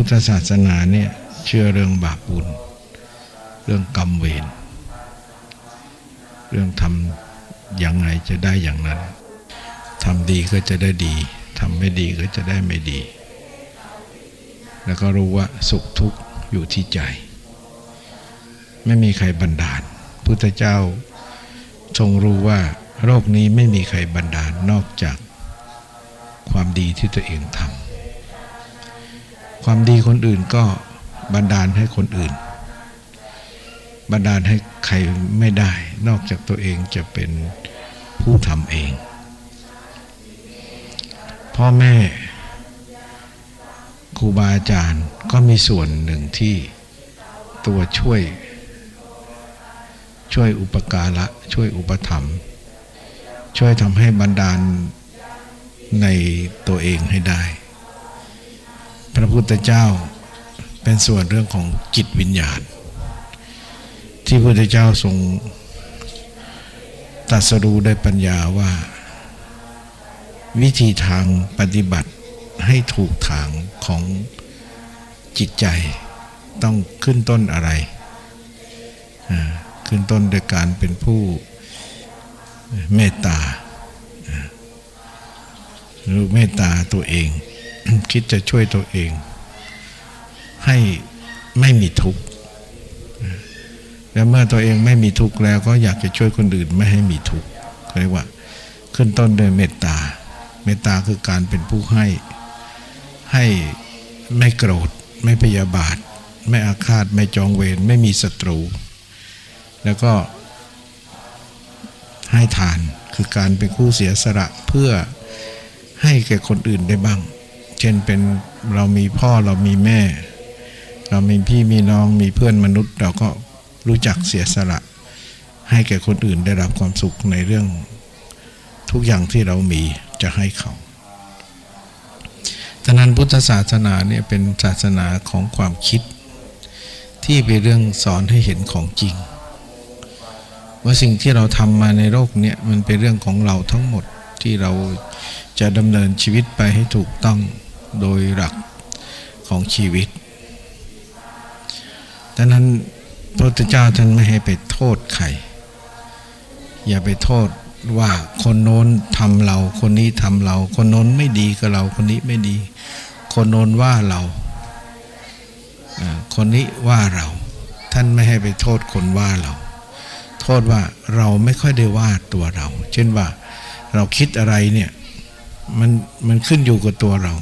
พุทธศาสนาเนี่ยเชื่อเรื่องบาปบุญ เรื่องกรรมเวรเรื่องทำอย่างไรจะได้อย่างนั้นทำดีก็จะได้ดีทำไม่ดีก็จะได้ไม่ดี แล้วก็รู้ว่าสุขทุกข์อยู่ที่ใจ ไม่มีใครบันดาล พุทธเจ้าทรงรู้ว่าโรคนี้ไม่มีใครบันดาลนอกจากความดีที่ตัวเองทำ ความดีคนอื่นก็บันดาลให้คนอื่น บันดาลให้ใครไม่ได้ นอกจากตัวเองจะเป็นผู้ทำเอง พ่อแม่ครูบาอาจารย์ก็มีส่วนหนึ่งที่ตัวช่วย ช่วยอุปการะช่วยอุปถัมภ์ช่วยทำให้บันดาลในตัวเองให้ได้ พระพุทธเจ้าเป็นส่วนเรื่องของจิตวิญญาณ ที่พระพุทธเจ้าทรงตรัสรู้ได้ปัญญาว่า วิธีทางปฏิบัติให้ถูกทางของจิตใจต้องขึ้นต้นอะไร ขึ้นต้นโดยการเป็นผู้เมตตาอ่ารู้เมตตาตัวเอง คิดจะช่วยตัวเอง ให้ไม่มีทุกข์แล้วเมื่อตัวเองไม่มีทุกข์แล้วก็อยากจะช่วยคนอื่นไม่ให้มีทุกข์เขาเรียกว่า ขึ้นต้นด้วยเมตตา เมตตาคือการเป็นผู้ให้ ให้ไม่โกรธ ไม่พยาบาท ไม่อาฆาต ไม่จองเวร ไม่มีศัตรู แล้วก็ให้ทานคือการเป็นผู้เสียสละเพื่อให้แก่คนอื่นได้บ้าง เช่นเป็นเรามีพ่อเรามีแม่ เรามีพี่มีน้องมีเพื่อนมนุษย์ เราก็รู้จักเสียสละ ให้แก่คนอื่นได้รับความสุขในเรื่องทุกอย่างที่เรามีจะให้เขาฉะนั้นพุทธศาสนาเนี่ยเป็นศาสนาของความคิด ที่เป็นเรื่องสอนให้เห็นของจริง ว่าสิ่งที่เราทำมาในโลกเนี่ยมันเป็นเรื่องของเราทั้งหมดที่เราจะดำเนินชีวิตไปให้ถูกต้อง โดยหลักของชีวิตดังนั้นพระพุทธเจ้าท่านไม่ให้ไปโทษใคร อย่าไปโทษว่าคนโน้นทำเรา คนนี้ทำเรา คนโน้นไม่ดีกับเรา คนนี้ไม่ดี คนโน้นว่าเรา คนนี้ว่าเรา ท่านไม่ให้ไปโทษคนว่าเรา โทษว่าเราไม่ค่อยได้ว่าตัวเรา เช่นว่าเราคิดอะไรเนี่ย มันมันขึ้นอยู่กับตัวเรา